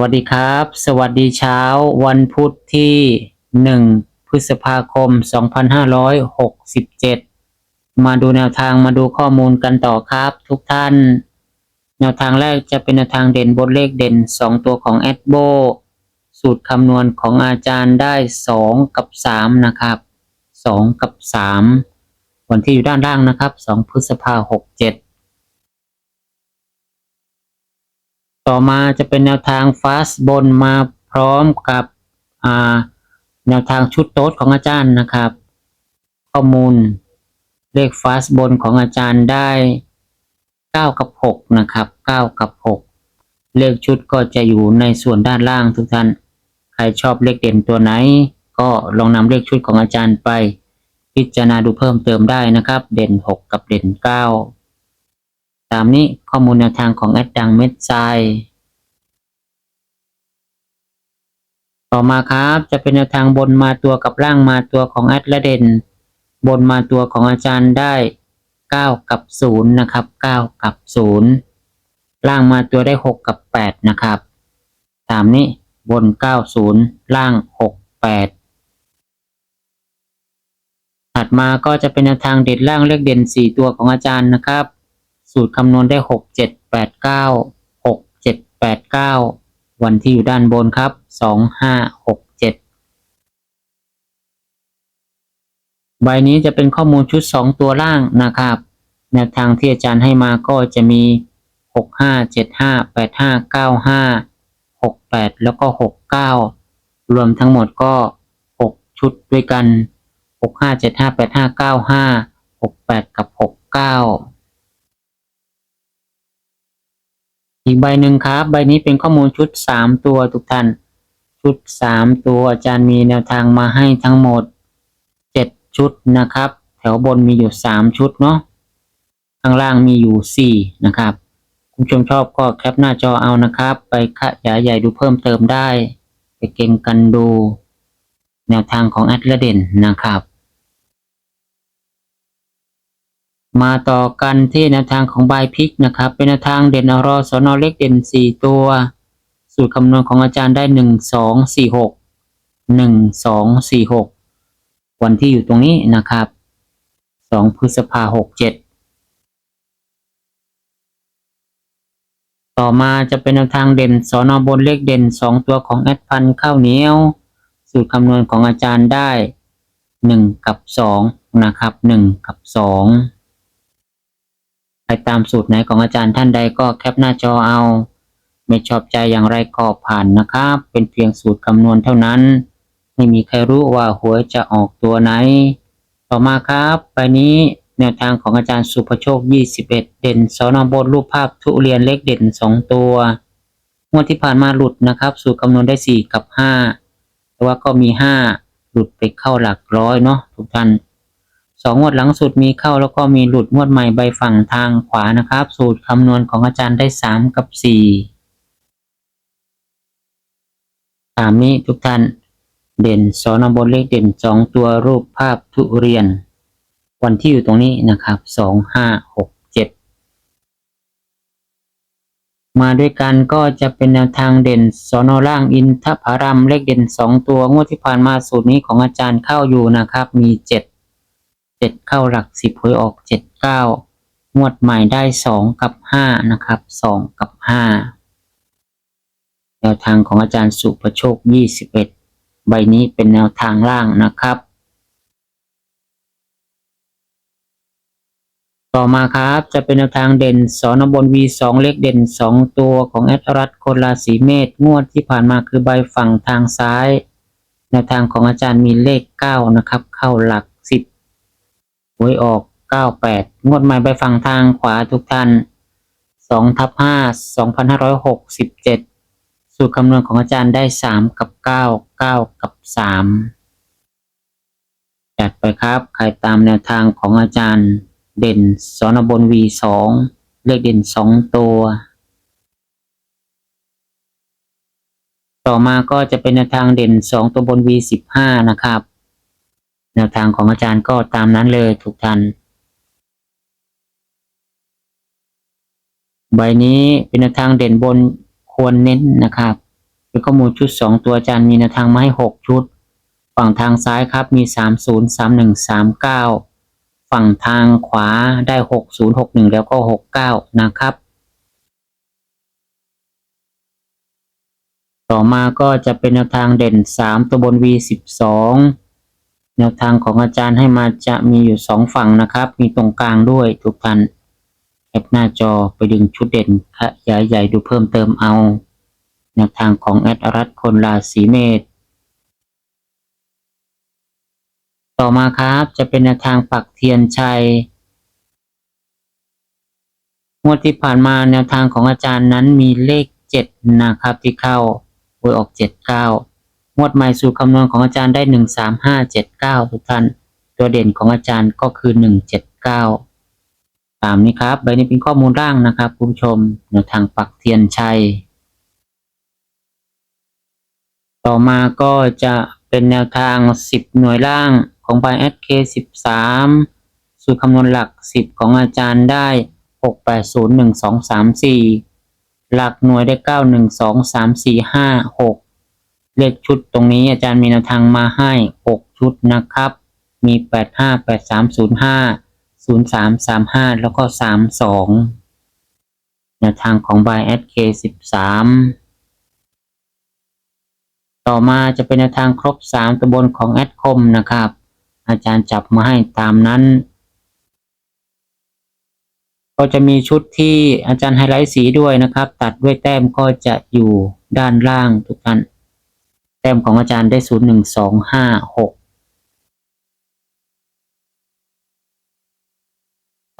วัสดีครับ สวัสดีเช้าวันพุธที่ 1 พฤษภาคม 2567 มาดูแนวทางมาดูข้อมูลกันต่อครับทุกท่าน แนวทางแรกจะเป็นแนวทางเด่นบนเลขเด่น 2 ตัวของแอดโบสูตรคำนวณของอาจารย์ได้ 2 กับ 3 นะครับ 2 กับ 3 วันที่อยู่ด้านล่างนะครับ 2 พฤษภา67 ต่อมาจะเป็นแนวทางฟาสบนมาพร้อมกับแนวทางชุดโต๊ดของอาจารย์นะครับ ข้อมูลเลขฟาสบนของอาจารย์ได้ 9 กับ 6 นะครับ 9 กับ 6 เลขชุดก็จะอยู่ในส่วนด้านล่างทุกท่าน ใครชอบเลขเด่นตัวไหน ก็ลองนำเลขชุดของอาจารย์ไป พิจารณาดูเพิ่มเติมได้นะครับ เด่น 6 กับเด่น 9 ตามนี้ข้อมูลแนวทางของแอดดังเม็ดทรายต่อมาครับจะเป็นแนวทางบนมาตัวกับล่างมาตัวของแอดและเด่น บนมาตัวของอาจารย์ได้ 9 กับ 0 นะครับ 9 กับ 0 ล่างมาตัวได้ 6 กับ 8 นะครับ ตามนี้บน 90 ล่าง 6 8ถัดมาก็จะเป็นแนวทางเด็ดล่างเลขเด่น 4 ตัวของอาจารย์นะครับ สูตรคำนวณได้ 6 7 8 9 6 7 8 9 วันที่อยู่ด้านบนครับ 2 5 6 7 ใบนี้จะเป็นข้อมูลชุด 2 ตัวล่างนะครับ แนวทางที่อาจารย์ให้มาก็จะมี 6 5 7 5 8 5 9 5 6 8 แล้วก็ 6 9 รวมทั้งหมดก็ 6 ชุดด้วยกัน 6 5 7 5 8 5 9 5 6 8 กับ 6 9 อีกใบหนึ่งครับ ใบนี้เป็นข้อมูลชุดสามตัวทุกท่าน ชุดสามตัวอาจารย์มีแนวทางมาให้ทั้งหมดเจ็ดชุดนะครับ แถวบนมีอยู่สามชุดเนาะข้างล่างมีอยู่สี่นะครับคุณผู้ชมชอบก็แคปหน้าจอเอานะครับ ไปขยายใหญ่ดูเพิ่มเติมได้ ไปเก่งกันดู แนวทางของแอดเลเดนนะครับ มาต่อกันที่แนวทางของบายพิกนะครับ เป็นแนวทางเด่นอรอสอนอเล็กเด่นสี่ตัว สูตรคำนวณของอาจารย์ได้หนึ่งสองสี่หกหนึ่งสองสี่หกวันที่อยู่ตรงนี้นะครับสองพฤษภาหกเจ็ดต่อมาจะเป็นแนวทางเด่นสอนอบนเลขเด่นสองตัวของแอดพันข้าวเหนียว สูตรคำนวณของอาจารย์ได้หนึ่งกับสองนะครับหนึ่งกับสอง ตามสูตรไหนของอาจารย์ท่านใดก็แคปหน้าจอเอา ไม่ชอบใจอย่างไรก็ผ่านนะครับ เป็นเพียงสูตรคำนวณเท่านั้น ไม่มีใครรู้ว่าหวยจะออกตัวไหน ต่อมาครับไปนี้แนวทางของอาจารย์สุภโชค 21 เด่นสอนอบนรูปภาพทุเรียนเล็กเด่น 2 ตัว งวดที่ผ่านมาหลุดนะครับ สูตรคำนวณได้ 4 กับ 5 แต่ว่าก็มี 5 หลุดไปเข้าหลักร้อยเนาะทุกท่าน สองงวดหลังสุดมีเข้าแล้วก็มีหลุดงวดใหม่ใบฝั่งทางขวานะครับ สูตรคำนวณของอาจารย์ได้สามกับสี่ตามนี้ทุกท่านเด่นสอนบนเลขเด่นสองตัวรูปภาพทุเรียน วันที่อยู่ตรงนี้นะครับสองห้าหกเจ็ดมาด้วยกันก็จะเป็นแนวทางเด่นสอนอล่างอินทผารัมเลขเด่นสองตัวงวดที่ผ่านมาสูตรนี้ของอาจารย์เข้าอยู่นะครับ มีเจ็ด เจ็ดเข้าหลักสิบหวยออกเจ็ดเก้างวดใหม่ได้สองกับห้านะครับสองกับห้าแนวทางของอาจารย์สุประโชคยี่สิบเอ็ดใบนี้เป็นแนวทางล่างนะครับ ต่อมาครับจะเป็นแนวทางเด่นสอนบน V2 เลขเด่น 2 ตัวของแอดรัตคนราศีเมษงวดที่ผ่านมาคือใบฝั่งทางซ้าย แนวทางของอาจารย์มีเลข 9 นะครับ เข้าหลัก วยออก 98 งวดใหม่ไปฝั่งทางขวาทุกท่านสองทับห้าสองพันห้าร้อยหกสิบเจ็ดสูตรคำนวณของอาจารย์ได้สามกับเก้าเก้ากับสามจัดไปครับ ใครตามแนวทางของอาจารย์เด่นสอนบน V สองเลขเด่นสองตัว ต่อมาก็จะเป็นแนวทางเด่นสองตัวบน V สิบห้านะครับ แนวทางของอาจารย์ก็ตามนั้นเลยทุกท่านใบนี้เป็นแนวทางเด่นบนควรเน้นนะครับเป็นข้อมูลชุดสองตัวอาจารย์มีแนวทางมาให้หกชุด ฝั่งทางซ้ายครับมีสามศูนย์สามหนึ่งสามเก้าฝั่งทางขวาได้หกศูนย์หกหนึ่งแล้วก็หกเก้านะครับ ต่อมาก็จะเป็นแนวทางเด่นสามตัวบน V สิบสอง แนวทางของอาจารย์ให้มาจะมีอยู่สองฝั่งนะครับ มีตรงกลางด้วยทุกท่านแคปหน้าจอไปดึงชุดเด่นขยายใหญ่ดูเพิ่มเติมเอา แนวทางของแอดรัตคนราศีเมษต่อมาครับจะเป็นแนวทางปักเทียนชัยงวดที่ผ่านมาแนวทางของอาจารย์นั้นมีเลขเจ็ดนะครับที่เข้าหวยออกเจ็ดเก้า งวดใหม่สู่คำนวณของอาจารย์ได้หนึ่งสามห้าเจ็ดเก้าทุกท่าน ตัวเด่นของอาจารย์ก็คือหนึ่งเจ็ดเก้าตามนี้ครับ ใบนี้เป็นข้อมูลร่างนะครับคุณผู้ชมแนวทางปักเทียนชัย ต่อมาก็จะเป็นแนวทาง10หน่วยล่างของ b y s k 13สูตรคำนวณหลัก10ของอาจารย์ได้6 8 0 1 2 3 4หลักหน่วยได้9 1 2 3 4 5 6 เลขชุดตรงนี้อาจารย์มีแนวทางมาให้ 6 ชุดนะครับ มี 8 5 8 3 0 5 0 3 3 5 แล้วก็ 3 2แนวทางของ b y s k 13 ต่อมาจะเป็นแนวทางครบ 3ตัวบนของแอดคมนะครับ อาจารย์จับมาให้ตามนั้น ก็จะมีชุดที่อาจารย์ไฮไลท์สีด้วยนะครับ ตัดด้วยแต้มก็จะอยู่ด้านล่างทุกท่าน แต้มของอาจารย์ได้0 1 2 5 6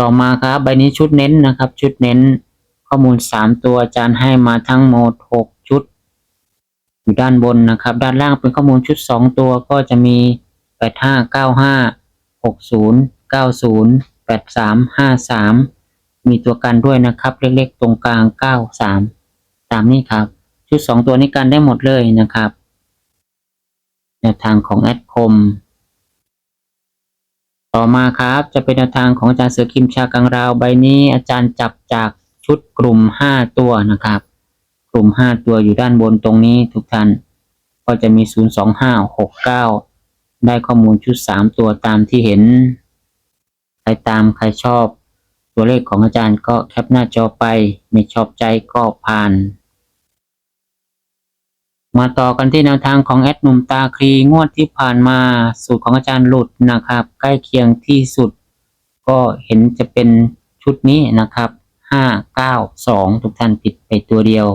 ต่อมาครับใบนี้ชุดเน้นนะครับ ชุดเน้นข้อมูล3ตัวอาจารย์ให้มาทั้งหมด6ชุด อยู่ด้านบนนะครับ ด้านล่างเป็นข้อมูลชุด2ตัวก็จะมี8 5 9 5 6 0 9 0 8 3 5 3มีตัวกันด้วยนะครับ เล็กๆ ตรงกลาง9 3ตามนี้ครับ ชุด2ตัวนี้กันได้หมดเลยนะครับ แนวทางของแอดคม ต่อมาครับจะเป็นแนวทางของอาจารย์เสือคิมชากังราวใบนี้ อาจารย์จับจากชุดกลุ่ม 5 ตัวนะครับ กลุ่ม 5 ตัวอยู่ด้านบนตรงนี้ทุกท่าน ก็จะมี 0 2 5 6 9 ได้ข้อมูลชุด 3 ตัวตามที่เห็น ใครตามใครชอบ ตัวเลขของอาจารย์ก็แคปหน้าจอไป ไม่ชอบใจก็ผ่าน มาต่อกันที่แนวทางของแอดหนุ่มตาคลีงวดที่ผ่านมาสูตรของอาจารย์หลุดนะครับ ใกล้เคียงที่สุด ก็เห็นจะเป็นชุดนี้นะครับห้าเก้าสองทุกท่านผิดไปตัวเดียว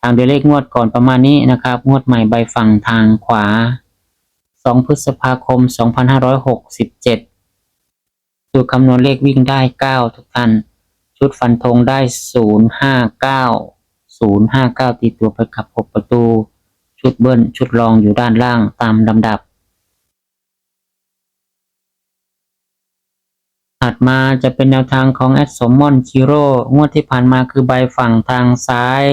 ทางเดยวเลขงวดก่อนประมาณนี้นะครับ งวดใหม่ใบฝั่งทางขวา 2 พฤษภาคม 2567สูตรคำนวณเลขวิ่งได้ 9 ทุกท่าน ชุดฟันธงได้ 059 059ตีตัวไปขับ6ประตู ชุดเบิ้ลชุดรองอยู่ด้านล่างตามลำดับ ถัดมาจะเป็นแนวทางของแอดสมมอนชิโร่งวดที่ผ่านมาคือใบฝั่งทางซ้าย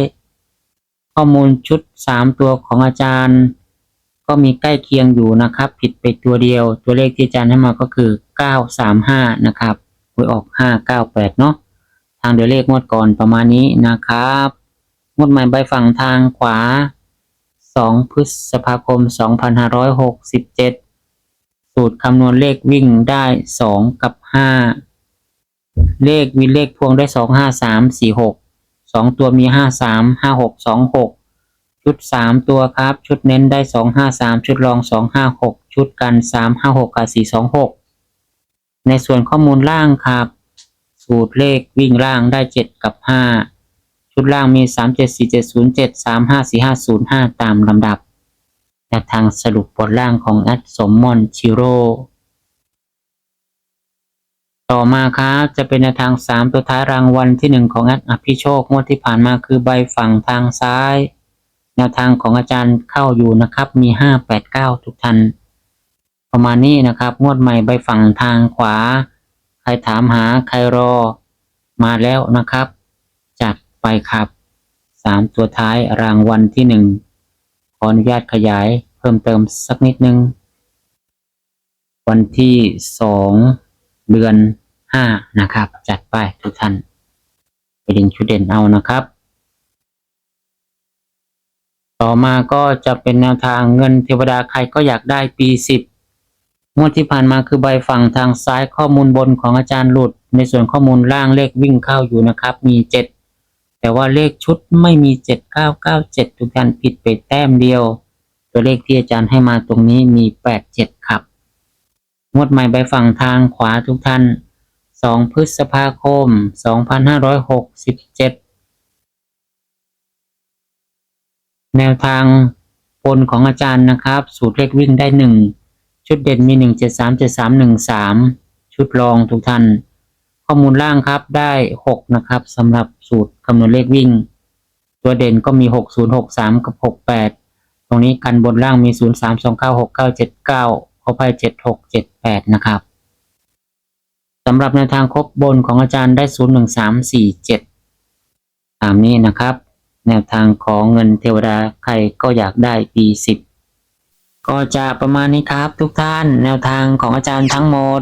ข้อมูลชุด 3 ตัวของอาจารย์ ก็มีใกล้เคียงอยู่นะครับ ผิดไปตัวเดียว ตัวเลขที่อาจารย์ให้มาก็คือ 935 นะครับหวยออก 598 เนาะทางเดี๋ยเลขงวดก่อนประมาณนี้นะครับ งวดใหม่ใบฝั่งทางขวา 2 พฤษภาคม 2567 สูตรคำนวณเลขวิ่งได้ 2 กับ 5 เลขวินเลขพวงได้ 2 5 3 4 6 2 ตัวมี 5 3 5 6 2 6 ชุด 3 ตัวครับ ชุดเน้นได้ 2 5 3 ชุดรอง 2 5 6 ชุดกัน 3 5 6 กับ 4 2 6ในส่วนข้อมูลล่างครับ สูตรเลขวิ่งล่างได้ 7 กับ 5 ชุดล่างมี 3 7 4 7 0 7 3 5 4 5 0 5 ตามลำดับแนวทางสรุปบทล่างของแอดสมมอนชิโร่ต่อมาครับจะเป็นแนวทางสามตัวท้ายรางวัลที่หนึ่งของแอดอภิโชคงวดที่ผ่านมาคือใบฝั่งทางซ้าย แนวทางของอาจารย์เข้าอยู่นะครับมีห้าแปดเก้าทุกท่านประมาณนี้นะครับงวดใหม่ใบฝั่งทางขวา ใครถามหาใครรอมาแล้วนะครับ ไปครับสามตัวท้ายรางวัลที่หนึ่งขออนุญาตขยายเพิ่มเติมสักนิดนึง วันที่สองเดือนห้านะครับ จัดไปทุกท่านไปดึงชุดเด่นเอานะครับ ต่อมาก็จะเป็นแนวทางเงินเทวดาใครก็อยากได้ปีสิบงวดที่ผ่านมาคือใบฝั่งทางซ้ายข้อมูลบนของอาจารย์หลุด ในส่วนข้อมูลล่างเลขวิ่งเข้าอยู่นะครับ มีเจ็ด แต่ว่าเลขชุดไม่มีเจ็ดเก้าเก้าเจ็ดทุกท่านผิดไปแต้มเดียว ตัวเลขที่อาจารย์ให้มาตรงนี้มีแปดเจ็ดครับ งวดใหม่ใบฝั่งทางขวาทุกท่าน 2 พฤษภาคม 2567 แนวทางบนของอาจารย์นะครับ สูตรเลขวิ่งได้ 1 ชุดเด่นมี 1 7 3 7 3 1 3 ชุดรองทุกท่าน ข้อมูลล่างครับได้6นะครับสำหรับสูตรคำนวณเลขวิ่ง ตัวเด่นก็มี6 0 6 3กับ68ตรงนี้กันบนล่างมี0 3 2 9 6 9 7 9ขอไป7 6 7 8นะครับสำหรับแนวทางครบบนของอาจารย์ได้0 1 3 4 7ตามนี้นะครับ แนวทางของเงินเทวดาใครก็อยากได้ปี10ก็จะประมาณนี้ครับทุกท่านแนวทางของอาจารย์ทั้งหมด